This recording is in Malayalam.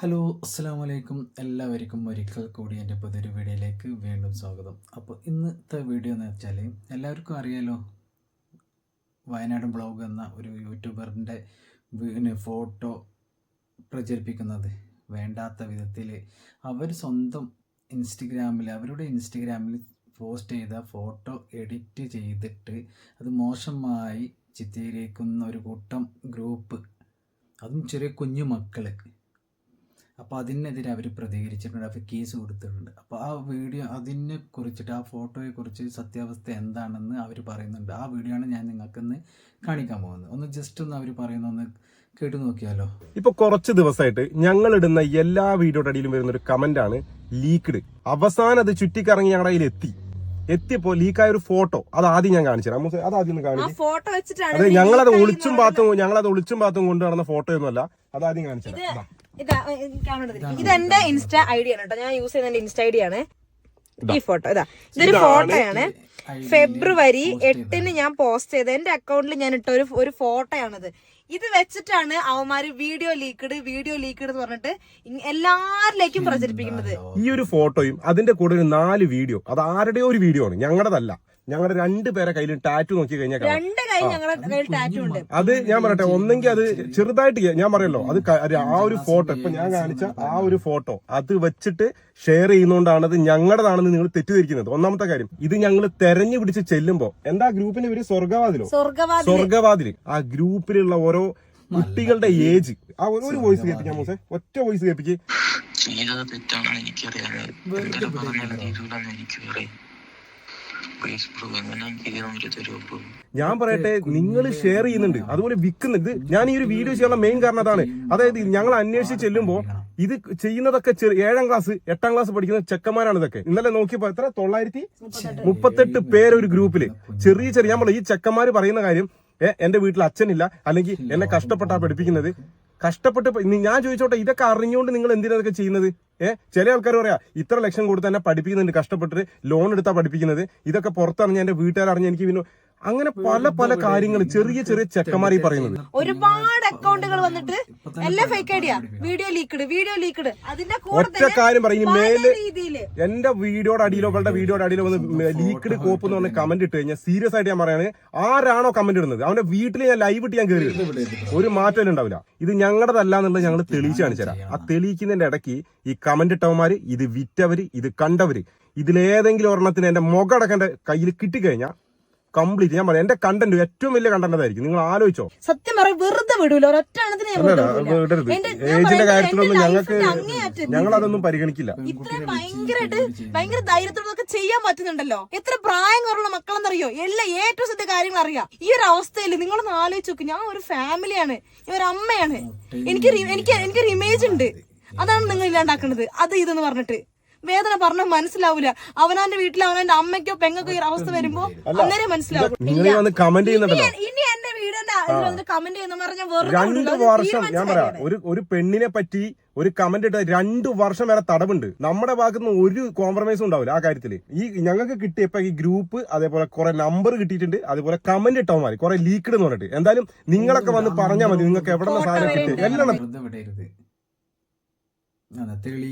ഹലോ അസ്സാം വലൈക്കും എല്ലാവർക്കും ഒരിക്കൽ കൂടി എന്റെ പുതിയൊരു വീഡിയോയിലേക്ക് വീണ്ടും സ്വാഗതം. അപ്പോൾ ഇന്നത്തെ വീഡിയോ എന്ന് വെച്ചാൽ എല്ലാവർക്കും അറിയാലോ വയനാട് ബ്ലോഗ് എന്ന ഒരു യൂട്യൂബറിന്റെ ഫോട്ടോ പ്രചരിപ്പിക്കുന്നത്. വേണ്ടാത്ത വിധത്തിൽ അവർ സ്വന്തം ഇൻസ്റ്റഗ്രാമിൽ അവരുടെ ഇൻസ്റ്റഗ്രാമിൽ പോസ്റ്റ് ചെയ്ത ഫോട്ടോ എഡിറ്റ് ചെയ്തിട്ട് അത് മോശമായി ചിത്രീകരിക്കുന്ന ഒരു കൂട്ടം ഗ്രൂപ്പ്. അതും ചെറിയ കുഞ്ഞു മക്കൾ അപ്പോൾ അതിനെതിരെ അവർ പ്രതികരിച്ചിട്ടുണ്ട് അവർ കേസ് കൊടുത്തിട്ടുണ്ട്. അപ്പോൾ ആ വീഡിയോ അതിനെ കുറിച്ചിട്ട് ആ ഫോട്ടോയെ കുറിച്ച് സത്യാവസ്ഥ എന്താണെന്ന് അവർ പറയുന്നുണ്ട്. ആ വീഡിയോ ആണ് ഞാൻ നിങ്ങൾക്കിന്ന് കാണിക്കാൻ പോകുന്നത്. ഒന്ന് ജസ്റ്റ് ഒന്ന് അവർ പറയുന്ന ഒന്ന് കേട്ടു നോക്കിയാലോ? ഇപ്പൊ കുറച്ച് ദിവസമായിട്ട് ഞങ്ങൾ ഇടുന്ന എല്ലാ വീഡിയോയുടെ അടിയിലും വരുന്ന ഒരു കമന്റ് ആണ് ലീക്ക്ഡ്. അവസാനം അത് ചുറ്റിക്കറങ്ങി ഞങ്ങളുടെ കയ്യിൽ എത്തി എത്തിയപ്പോ ലീക്കായ ഒരു ഫോട്ടോ. അത് ആദ്യം ഞാൻ കാണിച്ചു തരാം. അത് ആദ്യം ഒന്ന് ആ കാണിച്ചു ഫോട്ടോ വെച്ചിട്ടാണ് അതെ ഞങ്ങളത് ഒളിച്ചും പാത്തും ഞങ്ങളത് ഒളിച്ചും പാത്തും കൊണ്ടു നടന്ന ഫോട്ടോ ഒന്നുമല്ല അത് ആദ്യം കാണിച്ചു തരാം. ഇതാ എന്റെ ഇൻസ്റ്റ ഐ ഡി ആണ് കേട്ടോ. ഞാൻ യൂസ് ചെയ്യുന്ന എന്റെ ഇൻസ്റ്റ ഐ ഡി ആണ്. ഈ ഫോട്ടോ ഇതാ. ഇതൊരു ഫോട്ടോയാണ്. ഫെബ്രുവരി. എട്ടിന് ഞാൻ പോസ്റ്റ് ചെയ്ത എന്റെ അക്കൗണ്ടിൽ ഞാൻ ഇട്ട ഒരു ഒരു ഫോട്ടോയാണിത്. ഇത് വെച്ചിട്ടാണ് അവന്മാര് വീഡിയോ ലീക്ക്ഡ് വീഡിയോ ലീക്ക്ഡ് എന്ന് പറഞ്ഞിട്ട് എല്ലാരിലേക്കും പ്രചരിപ്പിക്കുന്നത്. ഈ ഒരു ഫോട്ടോയും അതിന്റെ കൂടെ ഒരു നാല് വീഡിയോ. അത് ആരുടെയോ ഒരു വീഡിയോ ആണ്. ഞങ്ങളുടെതല്ല ഞങ്ങളുടെ രണ്ട് പേരെ കയ്യിൽ ടാറ്റു നോക്കി കഴിഞ്ഞാൽ രണ്ട് കൈ ഞങ്ങളുടെ കയ്യിൽ ടാറ്റു ഉണ്ട്. അത് ഞാൻ പറയട്ടെ ഒന്നെങ്കിൽ അത് ചെറുതായിട്ട് ഞാൻ പറയല്ലോ അത് ക- ആ ഒരു ഫോട്ടോ ഇപ്പൊ ഞാൻ കാണിച്ച ആ ഒരു ഫോട്ടോ അത് വെച്ചിട്ട് ഷെയർ ചെയ്യുന്നോണ്ടാണ് അത് ഞങ്ങളുടെതാണെന്ന് നിങ്ങൾ തെറ്റിദ്ധരിക്കുന്നത്. ഒന്നാമത്തെ കാര്യം ഇത് ഞങ്ങൾ തെരഞ്ഞു പിടിച്ച് ചെല്ലുമ്പോ എന്താ ഗ്രൂപ്പിന്റെ പേര്? സ്വർഗവാതിലോ സ്വർഗവാദി സ്വർഗവാതിൽ ആ ഗ്രൂപ്പിലുള്ള ഓരോ കുട്ടികളുടെ ഏജ്. ആ ഒരു- ഒരു വോയിസ് കേൾപ്പിക്കാം മോസെ ഒറ്റ വോയിസ് കേൾപ്പിക്ക്. ചെയ്തത് തെറ്റാണെന്ന് എനിക്കറിയാം. എന്തെങ്കിലും പറഞ്ഞാൽ തീരൂലെന്ന് എനിക്കറിയാം ഞാൻ പറയട്ടെ നിങ്ങൾ ഷെയർ ചെയ്യുന്നുണ്ട്. അതുപോലെ വിൽക്കുന്നുണ്ട് ഞാൻ ഈ ഒരു വീഡിയോ ചെയ്യാനുള്ള മെയിൻ കാരണം അതാണ് അതായത് ഞങ്ങൾ അന്വേഷിച്ച് ചെല്ലുമ്പോ ഇത് ചെയ്യുന്നതൊക്കെ ഏഴാം ക്ലാസ് എട്ടാം ക്ലാസ് പഠിക്കുന്ന ചെക്കന്മാരാണ് ഇതൊക്കെ. ഇന്നലെ നോക്കിയപ്പോ എത്ര? തൊള്ളായിരത്തി മുപ്പത്തെട്ട് പേര്. ഒരു ഗ്രൂപ്പിൽ ചെറിയ ചെറിയ ഞാൻ പറയാം ഈ ചെക്കന്മാര് പറയുന്ന കാര്യം ഏ എന്റെ വീട്ടിൽ അച്ഛനില്ല അല്ലെങ്കിൽ എന്നെ കഷ്ടപ്പെട്ടാ പഠിപ്പിക്കുന്നത്. കഷ്ടപ്പെട്ട് ഞാൻ ചോദിച്ചോട്ടെ ഇതൊക്കെ അറിഞ്ഞുകൊണ്ട് നിങ്ങൾ എന്തിനാ ഇതൊക്കെ ചെയ്യുന്നത്? ഏഹ് ചില ആൾക്കാർ പറയാ ഇത്ര ലക്ഷം കൊടുത്ത് തന്നെ പഠിപ്പിക്കുന്നുണ്ട് കഷ്ടപ്പെട്ടിട്ട് ലോൺ എടുത്താ പഠിപ്പിക്കുന്നത്. ഇതൊക്കെ പുറത്തറിഞ്ഞ് എന്റെ വീട്ടുകാരറിഞ്ഞ് എനിക്ക് പിന്നെ അങ്ങനെ പല പല കാര്യങ്ങൾ ചെറിയ ചെറിയ ചെക്കന്മാർ ഈ പറയുന്നത് ഒരുപാട് അക്കൗണ്ടുകൾ വന്നിട്ട് എല്ലാം fake idea video leaked video leaked അതിന്റെ ഒറ്റ കാര്യം പറയും മേൽ എന്റെ വീഡിയോയുടെ അടിയിലോ അവളുടെ വീഡിയോയുടെ അടിയിലോ വന്ന് ലീക്ക്ഡ് കോപ്പ് എന്ന് പറഞ്ഞ കമന്റ് ഇട്ട് കഴിഞ്ഞാൽ സീരിയസ് ആയിട്ട് ഞാൻ പറയാണ് ആരാണോ കമന്റ് ഇടുന്നത് അവന്റെ വീട്ടിൽ ഞാൻ ലൈവ് ഇട്ട് ഞാൻ കയറി ഒരു മാറ്റം ഉണ്ടാവില്ല ഇത് ഞങ്ങളുടെതല്ല എന്നുള്ളത് ഞങ്ങൾ തെളിയിച്ചു കാണിച്ചു തരാം ആ തെളിയിക്കുന്നതിന്റെ ഇടയ്ക്ക് ഈ കമന്റ് ഇട്ടവന്മാര് ഇത് വിറ്റവര് ഇത് കണ്ടവര് ഇതിലേതെങ്കിലും ഒരെണ്ണത്തിന് എന്റെ മുഖടക്കം എന്റെ കയ്യിൽ കിട്ടിക്കഴിഞ്ഞാൽ കംപ്ലീറ്റ്. ഞാൻ പറയാം എന്റെ കണ്ടന്റ് ഏറ്റവും വലിയ കണ്ടന്റ് അതായിരിക്കും. നിങ്ങൾ ആലോചിച്ചോ. സത്യം പറയാം വെറുതെ വിടൂല. ഒരൊറ്റ. വിടരുത്. ഏജിന്റെ കാര്യത്തിലൊന്നും ഞങ്ങൾക്ക് ഞങ്ങൾ അതൊന്നും പരിഗണിക്കില്ല. ഭയങ്കരമായിട്ട് ഭയങ്കര ധൈര്യത്തോടൊക്കെ ചെയ്യാൻ പറ്റുന്നുണ്ടല്ലോ. എത്ര പ്രായം കുറവുള്ള മക്കളെന്നറിയോ? എല്ലാ ഏറ്റവും സത്യ കാര്യങ്ങൾ അറിയാം. ഈ ഒരു അവസ്ഥയിൽ നിങ്ങളൊന്ന് ആലോചിച്ച് നോക്ക്. ഞാൻ ഒരു ഫാമിലിയാണ് ഞാൻ ഒരു അമ്മയാണ്. എനിക്ക് എനിക്ക് എനിക്കൊരു ഇമേജ് ഉണ്ട്. അതാണ് നിങ്ങൾ ഇല്ലാണ്ടാക്കുന്നത്. അത് ഇതെന്ന് പറഞ്ഞിട്ട്. വേദന പറഞ്ഞാൽ മനസ്സിലാവൂല. അവനാന്റെ വീട്ടിൽ അവനാന്റെ അമ്മയ്ക്കോ പെങ്ങൾക്കോ ഈ അവസ്ഥ വരുമ്പോ അന്നേരം മനസ്സിലാവും. നിങ്ങൾ വന്ന് കമന്റ് ചെയ്യുന്നുണ്ടല്ലോ. ഇനി- എന്റെ വീടിന്റെ കമന്റ് ചെയ്യുന്ന പറഞ്ഞാൽ രണ്ട് വർഷം ഞാൻ പറയാം. ഒരു ഒരു പെണ്ണിനെ പറ്റി ഒരു കമന്റ് ഇട്ട രണ്ടു വർഷം വരെ തടവുണ്ട്. നമ്മുടെ ഭാഗത്തുനിന്ന് ഒരു കോംപ്രമൈസും ഉണ്ടാവില്ല ആ കാര്യത്തിൽ ഈ ഞങ്ങൾക്ക് കിട്ടിയപ്പോ ഈ ഗ്രൂപ്പ് അതേപോലെ കുറെ നമ്പർ കിട്ടിയിട്ടുണ്ട്. അതേപോലെ കമന്റ് ഇട്ടവന്മാര് കുറെ ലീക്ക്ഡ് എന്ന് പറഞ്ഞിട്ട്. എന്തായാലും നിങ്ങളൊക്കെ വന്ന് പറഞ്ഞാൽ മതി. നിങ്ങൾക്ക് എവിടെ നിന്ന് സാധനം കിട്ടി എല്ലാം വെറുതെ വിടരുത്. അതെ തെളി